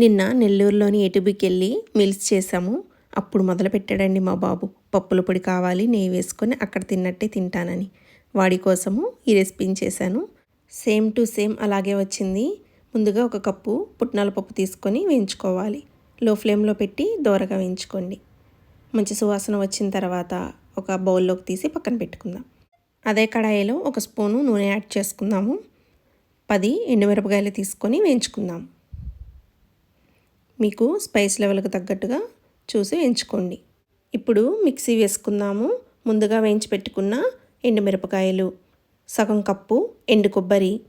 నిన్న నెల్లూరులోని ఎటుబికి వెళ్ళి మిల్స్ చేసాము అప్పుడు మొదలు పెట్టాడండి మా బాబు. పప్పుల పొడి కావాలి నెయ్యి వేసుకొని అక్కడ తిన్నట్టే తింటానని. వాడి కోసము ఈ రెసిపీని చేశాను. సేమ్ టు సేమ్ అలాగే వచ్చింది. ముందుగా ఒక కప్పు పుట్నాల పప్పు తీసుకొని వేయించుకోవాలి. లో ఫ్లేమ్లో పెట్టి దోరగా వేయించుకోండి. మంచి సువాసన వచ్చిన తర్వాత ఒక బౌల్లోకి తీసి పక్కన పెట్టుకుందాం. అదే కడాయిలో ఒక స్పూను నూనె యాడ్ చేసుకుందాము. పది ఎండుమిరపకాయలు తీసుకొని వేయించుకుందాం. మీకు స్పైస్ లెవెల్కి తగ్గట్టుగా చూసి వేయించుకోండి. ఇప్పుడు మిక్సీ వేసుకుందాము. ముందుగా వేయించి పెట్టుకున్న ఎండుమిరపకాయలు సగం కప్పు ఎండు కొబ్బరి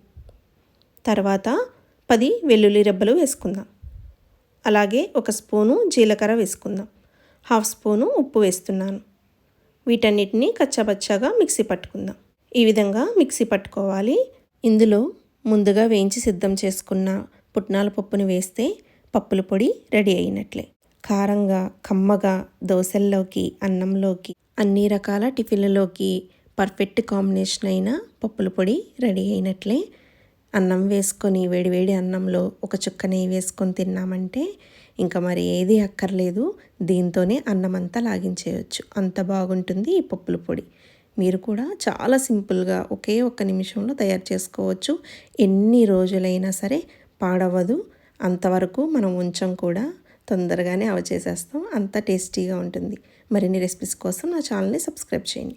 తర్వాత పది వెల్లుల్లి రెబ్బలు వేసుకుందాం. అలాగే ఒక స్పూను జీలకర్ర వేసుకుందాం. హాఫ్ స్పూను ఉప్పు వేస్తున్నాను. వీటన్నిటిని కచ్చాపచ్చాగా మిక్సీ పట్టుకుందాం. ఈ విధంగా మిక్సీ పట్టుకోవాలి. ఇందులో ముందుగా వేయించి సిద్ధం చేసుకున్న పుట్నాల పప్పుని వేస్తే పప్పుల పొడి రెడీ అయినట్లే. కారంగా కమ్మగా దోశల్లోకి అన్నంలోకి అన్ని రకాల టిఫిన్లలోకి పర్ఫెక్ట్ కాంబినేషన్ అయిన పప్పుల పొడి రెడీ అయినట్లే. అన్నం వేసుకొని వేడివేడి అన్నంలో ఒక చుక్క నెయ్యి వేసుకొని తిన్నామంటే ఇంకా మరి ఏది అక్కర్లేదు. దీంతోనే అన్నం అంతా లాగించేయచ్చు. అంత బాగుంటుంది ఈ పప్పుల పొడి. మీరు కూడా చాలా సింపుల్గా ఒకే ఒక్క నిమిషంలో తయారు చేసుకోవచ్చు. ఎన్ని రోజులైనా సరే పాడవదు. అంతవరకు మనం ఉంచం కూడా తొందరగానే అవ చేసేస్తాం. అంత టేస్టీగా ఉంటుంది. మరిన్ని రెసిపీస్ కోసం నా ఛానల్ని సబ్స్క్రైబ్ చేయండి.